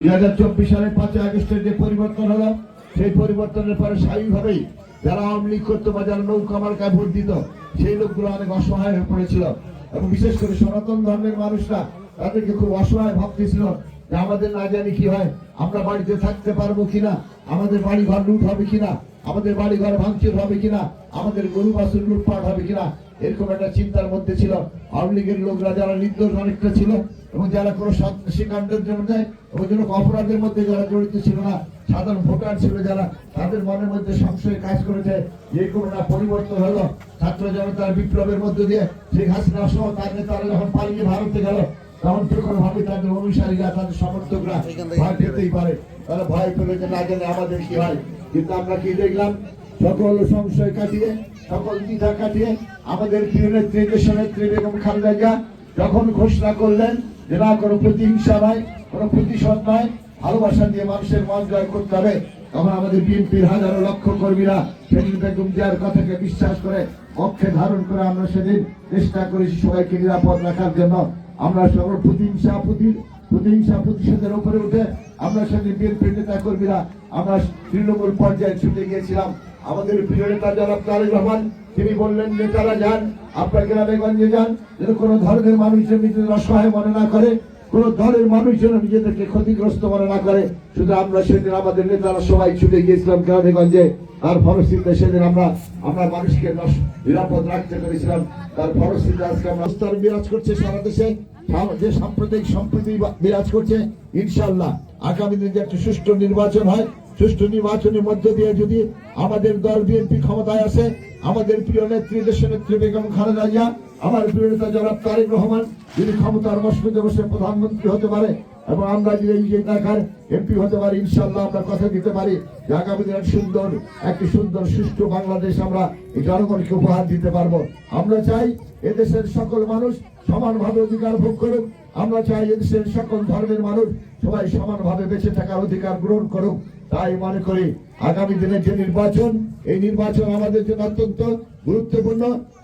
দুই হাজার চব্বিশ সালের পাঁচই আগস্টের যে পরিবর্তন হলো, সেই পরিবর্তনের পরে স্বাভাবিকভাবেই যারা আওয়ামী লীগ করতো বা যারা নৌকা মার্কায় ভোট দিত, সেই লোকগুলো অনেক অসহায় হয়ে পড়েছিল। এবং বিশেষ করে সনাতন ধর্মের মানুষরা তাদেরকে খুব অসহায় ভাবতেছিল যে আমাদের না জানি কি হয়, আমরা বাড়িতে থাকতে পারব কিনা, আমাদের বাড়ি ঘর লুট হবে কিনা। আমাদের বাড়ি ঘর ভাঙচুর হবে কিনা আমাদের গরু বাছুর লুটপাট হবে কিনা এরকম একটা চিন্তার মধ্যে ছিল। আওয়ামী লীগের লোকরা যারা নির্দোষ অনেকটা ছিল এবং যারা কোনো সন্ত্রাসীকাণ্ডের জন্য এবং যেন অপরাধের মধ্যে যারা জড়িত ছিল না সাধারণ ভোটার ছিল যারা তাদের মনের মধ্যে সংশয় কাজ করেছে যে কোনো না পরিবর্তন হলো। ছাত্র জনতার বিপ্লবের মধ্যে দিয়ে শেখ হাসিনা সহ তার নেতারা যখন পালিয়ে ভারতে গেল তখন যে কোনো ভাবে তাদের অনুসারীরা তাদের সমর্থকরা ভয় পেতেই পারে। তারা ভয় পেলে যে না জানে আমাদের কি হয়। কিন্তু আমরা কি দেখলাম? সকল সংশয় কাটিয়ে, সকল দ্বিধা কাটিয়ে আমাদের প্রিয় নেত্রী দেশ নেত্রী বেগম খালেদা যখন ঘোষণা করলেন যে না, কোনো প্রতিহিংসা নয় কোনো প্রতিশোধ নয় ভালোবাসা দিয়ে মানুষের মন জয় করতে হবে, তখন আমাদের বিএনপির হাজারো লক্ষ কর্মীরা সেদিন বেগম জিয়ার কথাকে বিশ্বাস করে পক্ষে ধারণ করে আমরা সেদিন চেষ্টা করেছি সবাইকে নিরাপদ রাখার জন্য। আমরা সকল প্রতিহিংসা প্রতি প্রতিহিংসা প্রতিশোধের উপরে উঠে আমরা সেদিন বিএনপির নেতা কর্মীরা আমরা তৃণমূল পর্যায়ে ছুটে গিয়েছিলাম। আমাদের প্রিয় নেতা জনাব তারেক রহমান, তিনি বললেন, নেতারা যান, আপনার গ্রামেগঞ্জে যান। যেন কোনো ধরনের মানুষজন নিজেদের অসহায় মনে না করে, কোন দলের মানুষ যেন নিজেদেরকে ক্ষতিগ্রস্ত মনে না করে। শুধু আমরা সেদিন আমাদের নেতারা সবাই ছুটে গিয়েছিলাম গ্রামেগঞ্জে তার ফলশ্রুতিতে সেদিন আমরা আমরা মানুষকে নিরাপদ রাখতে পেরেছিলাম। তার ফলশ্রুতিতে আজকে আমরা বিরাজ করছে সারা দেশে। যে সাম্প্রদায়িক সম্প্রীতি বিরাজ করছে ইনশাল্লাহ আগামী দিনে একটা সুষ্ঠু নির্বাচন হয়, সুষ্ঠু নির্বাচনের মধ্য দিয়ে যদি আমাদের দল বিএনপি ক্ষমতায় আসে, আমাদের প্রিয় নেত্রী দেশ নেত্রী বেগম খালেদা জিয়া, আমার প্রিয় নেতা জনাব তারেক রহমান যদি ক্ষমতার মসজিদে বসে প্রধানমন্ত্রী হতে পারে, এবং আমরা যদি এই এলাকার এমপি হতে পারি ইনশাল্লাহ আমরা কথা দিতে পারি যে আগামী দিনের সুন্দর, একটি সুন্দর, সুষ্ঠু বাংলাদেশ আমরা এই জনগণকে উপহার দিতে পারব। আমরা চাই এদেশের সকল মানুষ সমানভাবে অধিকার ভোগ করুক। আমরা চাই এদেশের সকল ধর্মের মানুষ সবাই সমানভাবে বেঁচে থাকার অধিকার গ্রহণ করুক, তাই মনে করি আগামী দিনে যে নির্বাচন, এই নির্বাচন আমাদের জন্য অত্যন্ত গুরুত্বপূর্ণ।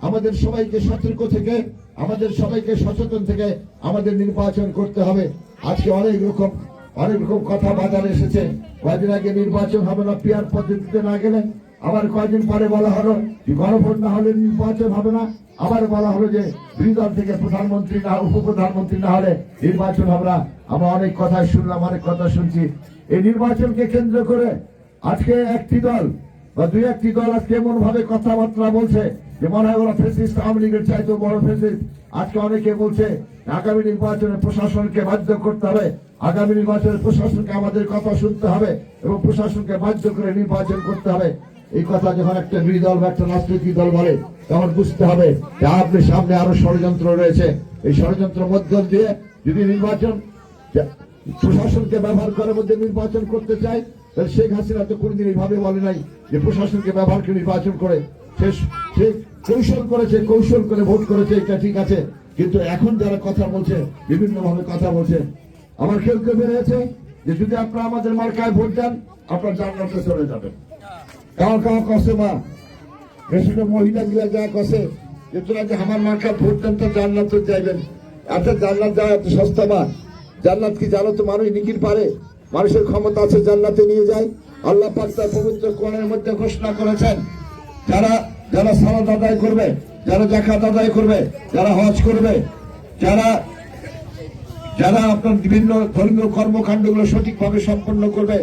আমাদের সবাইকে সতর্ক থেকে, আমাদের সবাইকে সচেতন থেকে আমাদের নির্বাচন করতে হবে। আজকে অনেক রকম অনেক রকম কথা বাজারে এসেছে। কয়েকদিন আগে নির্বাচন হবে না, পিয়ার পদ্ধতিতে না গেলে আবার কয়েকদিন পরে বলা হলো যে গণভোট না হলে নির্বাচন হবে না। আবার বলা হলো যে দুই দল থেকে প্রধানমন্ত্রী না, উপপ্রধানমন্ত্রী না হলে নির্বাচন হবে না। আমরা অনেক কথা শুনলাম, অনেক কথা শুনছি। এই নির্বাচনকে কেন্দ্র করে আজকে একটি দল বা দুই একটি দল আজকে এমন ভাবে কথাবার্তা বলছে যে মনে হয় ওরা ফেসিস্ট আওয়ামী লীগের চাইতে বড় ফেসিস্ট আজকে অনেকে বলছে আগামী নির্বাচনে প্রশাসনকে বাধ্য করতে হবে। আগামী নির্বাচনে প্রশাসনকে আমাদের কথা শুনতে হবে এবং প্রশাসনকে বাধ্য করে নির্বাচন করতে হবে। এই কথা যখন একটা বিরোধী দল বা একটা রাজনৈতিক দল বলে, তখন বুঝতে হবে যে আপনার সামনে আরও ষড়যন্ত্র রয়েছে। এই ষড়যন্ত্র মধ্য দিয়ে যদি নির্বাচন প্রশাসনকে ব্যবহার করার মধ্যে নির্বাচন করতে চায়, তাহলে শেখ হাসিনা তো কোনোদিন এইভাবে বলে নাই যে প্রশাসনকে ব্যবহার করে নির্বাচন করে। সে সে কৌশল করেছে, কৌশল করে ভোট করেছে, এটা ঠিক আছে। কিন্তু এখন যারা কথা বলছে বিভিন্ন ভাবে কথা বলছে, আমার কেউ কেউ বেরিয়েছে যে যদি আপনারা আমাদের মার্কায় ভোট দেন, আপনার জান্নাতে চলে যাবেন। কাউ কাউ কষে মা বেশিটা মহিলা গুলা যা কষে যে তোরা যে আমার মার্কা ভোট দেন তো জান্নাত যাইবেন এত জান্নাত যাওয়া এত সস্তা মা। জান্নাত কি জানো তো মানুষ নিকির পারে মানুষের ক্ষমতা আছে জান্নাতে নিয়ে যায়। আল্লাহ পাক তার পবিত্র কোরআনের মধ্যে ঘোষণা করেছেন, যারা যারা সালাদ আদায় করবে, যারা জাকাত আদায় করবে, যারা হজ করবে, যারা যারা আপনার বিভিন্ন ধর্মীয় কর্মকাণ্ডগুলো সঠিকভাবে সম্পন্ন করবে